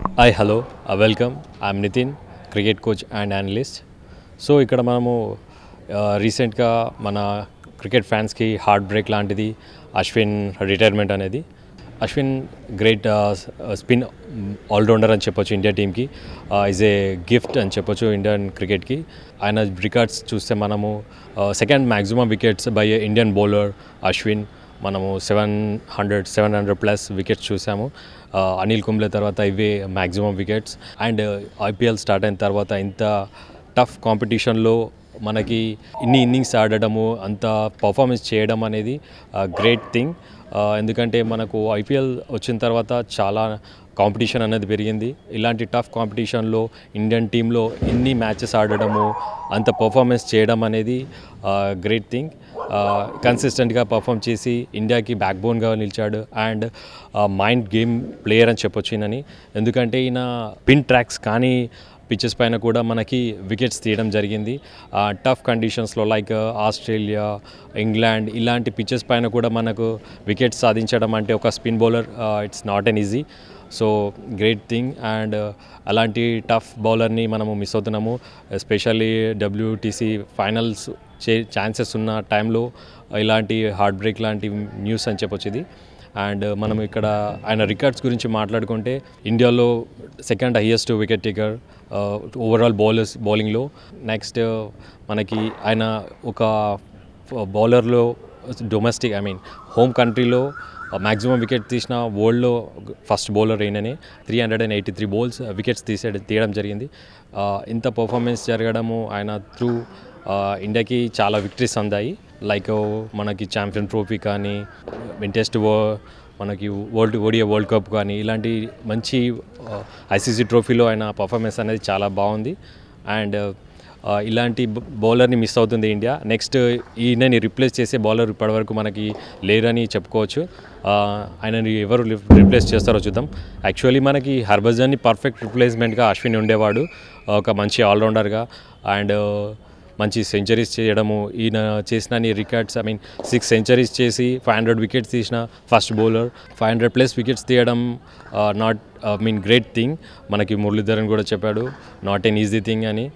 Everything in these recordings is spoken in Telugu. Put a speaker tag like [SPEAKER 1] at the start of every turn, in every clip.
[SPEAKER 1] Hi hello welcome I'm Nitin cricket coach and analyst so ఇక్కడ మనము రీసెంట్గా మన క్రికెట్ ఫ్యాన్స్కి హార్ట్ బ్రేక్ లాంటిది అశ్విన్ రిటైర్మెంట్ అనేది. అశ్విన్ గ్రేట్ స్పిన్ ఆల్రౌండర్ అని చెప్పొచ్చు ఇండియా టీమ్కి ఈజ్ ఏ గిఫ్ట్ అని చెప్పొచ్చు ఇండియన్ క్రికెట్కి ఆయన రికార్డ్స్ చూస్తే మనము second maximum wickets by Indian bowler Ashwin మనము seven hundred seven hundred plus wickets చూసాము. అనిల్ కుంబ్లే తర్వాత ఇవే maximum wickets. And IPL start అయిన తర్వాత ఇంత టఫ్ కాంపిటీషన్లో మనకి ఇన్ని ఇన్నింగ్స్ ఆడడము అంత పర్ఫార్మెన్స్ చేయడం అనేది గ్రేట్ థింగ్. ఎందుకంటే మనకు ఐపీఎల్ వచ్చిన తర్వాత చాలా కాంపిటీషన్ అనేది పెరిగింది. ఇలాంటి టఫ్ కాంపిటీషన్లో ఇండియన్ టీంలో ఎన్ని మ్యాచెస్ ఆడడము అంత పర్ఫార్మెన్స్ చేయడం అనేది గ్రేట్ థింగ్ కన్సిస్టెంట్గా పర్ఫామ్ చేసి ఇండియాకి బ్యాక్ బోన్గా నిలిచాడు. అండ్ మైండ్ గేమ్ ప్లేయర్ అని చెప్పొచ్చు ఈయనని. ఎందుకంటే ఈయన పిన్ ట్రాక్స్ కానీ పిచ్చెస్ పైన కూడా మనకి వికెట్స్ తీయడం జరిగింది. టఫ్ కండిషన్స్లో లైక్ ఆస్ట్రేలియా ఇంగ్లాండ్ ఇలాంటి పిచ్చెస్ పైన కూడా మనకు వికెట్స్ సాధించడం అంటే ఒక spin bowler it's not an easy so great thing and uh, అలాంటి టఫ్ బౌలర్ని మనము మిస్ అవుతున్నాము. ఎస్పెషల్లీ డబ్ల్యూటీసీ ఫైనల్స్ చే ఛాన్సెస్ ఉన్న టైంలో ఇలాంటి హార్ట్ బ్రేక్ లాంటి న్యూస్ అని చెప్పొచ్చింది. అండ్ uh, మనం ఇక్కడ ఆయన రికార్డ్స్ గురించి మాట్లాడుకుంటే ఇండియాలో second highest wicket taker overall bowlers బౌలింగ్లో నెక్స్ట్ మనకి ఆయన ఒక బౌలర్లో డొమెస్టిక్ ఐ మీన్ హోమ్ కంట్రీలో మ్యాక్సిమం వికెట్ తీసిన వరల్డ్లో first bowler అయిననే three hundred and eighty three bowls wickets తీసే తీయడం జరిగింది. ఇంత పర్ఫార్మెన్స్ జరగడము ఆయన త్రూ ఇండియాకి చాలా విక్టరీస్ అందాయి. లైక్ మనకి ఛాంపియన్ ట్రోఫీ కానీ టెస్ట్ మనకి వరల్డ్ ఓడియా వరల్డ్ కప్ కానీ ఇలాంటి మంచి ఐసీసీ ట్రోఫీలో ఆయన పర్ఫార్మెన్స్ అనేది చాలా బాగుంది. అండ్ ఇలాంటి బౌలర్ని మిస్ అవుతుంది ఇండియా. నెక్స్ట్ ఈయనని రిప్లేస్ చేసే బౌలర్ ఇప్పటివరకు మనకి లేరని చెప్పుకోవచ్చు. ఆయనని ఎవరు రిప్లేస్ చేస్తారో చూద్దాం. యాక్చువల్లీ మనకి హర్భజన్ని పర్ఫెక్ట్ రిప్లేస్మెంట్గా అశ్విన్ ఉండేవాడు. ఒక మంచి ఆల్రౌండర్గా. అండ్ మంచి సెంచరీస్ చేయడము ఈయన చేసిన records I mean six centuries చేసి ఫైవ్ హండ్రెడ్ వికెట్స్ తీసిన first bowler five hundred plus wickets తీయడం not I mean great thing మనకి మురళీధరన్ కూడా చెప్పాడు నాట్ ఎన్ ఈజీ థింగ్ అని.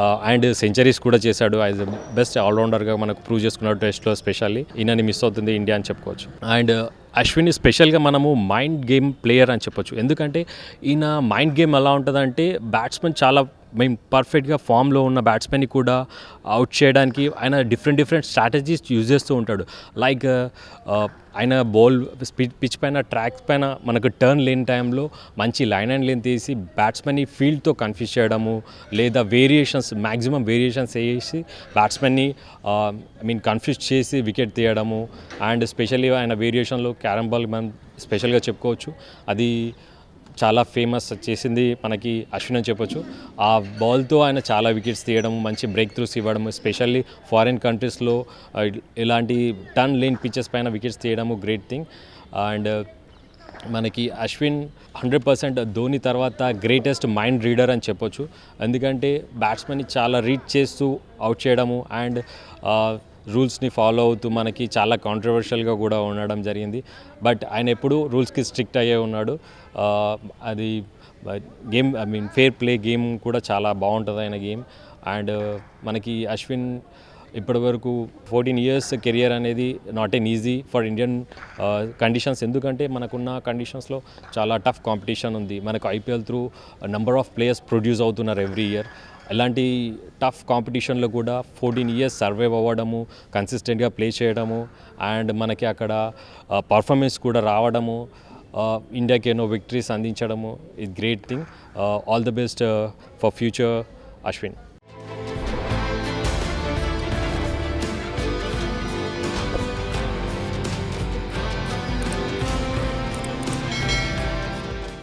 [SPEAKER 1] Uh, అండ్ సెంచరీస్ కూడా చేశాడు. యాజ్ బెస్ట్ ఆల్రౌండర్గా మనకు ప్రూవ్ చేసుకున్నాడు టెస్ట్లో స్పెషల్లీ ఈయనని మిస్ అవుతుంది ఇండియా అని చెప్పుకోవచ్చు. అండ్ అశ్విన్ స్పెషల్గా మనము మైండ్ గేమ్ ప్లేయర్ అని చెప్పొచ్చు. ఎందుకంటే ఈయన మైండ్ గేమ్ ఎలా ఉంటుందంటే బ్యాట్స్మెన్ చాలా మేము పర్ఫెక్ట్గా ఫామ్లో ఉన్న బ్యాట్స్మెన్ని కూడా అవుట్ చేయడానికి ఆయన డిఫరెంట్ డిఫరెంట్ స్ట్రాటజీస్ యూజ్ చేస్తూ ఉంటాడు. లైక్ uh, uh, ఆయన బౌల్ పిచ్ పైన ట్రాక్స్ పైన మనకు టర్న్ లేని టైంలో మంచి లైన్ అండ్ లేన్ తీసి బ్యాట్స్మెన్ని ఫీల్డ్తో కన్ఫ్యూజ్ చేయడము లేదా వేరియేషన్స్ మ్యాక్సిమం వేరియేషన్స్ వేసి బ్యాట్స్మెన్ని ఐ మీన్ కన్ఫ్యూజ్ చేసి వికెట్ తీయడము. అండ్ స్పెషల్లీ ఆయన వేరియేషన్లో క్యారమ్ బాల్ మనం స్పెషల్గా చెప్పుకోవచ్చు. అది చాలా ఫేమస్ చేసింది మనకి అశ్విన్ అని చెప్పొచ్చు. ఆ బాల్తో ఆయన చాలా వికెట్స్ తీయడం మంచి బ్రేక్ త్రూస్ ఇవ్వడం స్పెషల్లీ ఫారిన్ కంట్రీస్లో ఇలాంటి టర్న్ లేన్ పిచ్చెస్ పైన వికెట్స్ తీయడము గ్రేట్ థింగ్ అండ్ మనకి అశ్విన్ హండ్రెడ్ పర్సెంట్ ధోని తర్వాత గ్రేటెస్ట్ మైండ్ రీడర్ అని చెప్పొచ్చు. ఎందుకంటే బ్యాట్స్మెన్ని చాలా రీడ్ చేస్తూ అవుట్ చేయడము. అండ్ రూల్స్ని ఫాలో అవుతూ మనకి చాలా కాంట్రవర్షియల్గా కూడా ఉండడం జరిగింది. బట్ ఆయన ఎప్పుడు రూల్స్కి స్ట్రిక్ట్ అయ్యే ఉన్నాడు. అది game I mean fair play game కూడా చాలా బాగుంటుంది ఆయన గేమ్. అండ్ మనకి అశ్విన్ ఇప్పటివరకు ఫోర్టీన్ ఇయర్స్ కెరియర్ అనేది not an easy for Indian conditions ఎందుకంటే మనకున్న కండిషన్స్లో చాలా టఫ్ కాంపిటీషన్ ఉంది. మనకు IPL through number of players produce అవుతున్నారు ఎవ్రీ ఇయర్ ఎలాంటి టఫ్ కాంపిటీషన్లో కూడా ఫోర్టీన్ ఇయర్స్ సర్వైవ్ అవ్వడము కన్సిస్టెంట్గా ప్లే చేయడము అండ్ మనకి అక్కడ పర్ఫార్మెన్స్ కూడా రావడము ఇండియాకి ఎన్నో విక్టరీస్ అందించడము ఇది great thing all the best for future Ashwin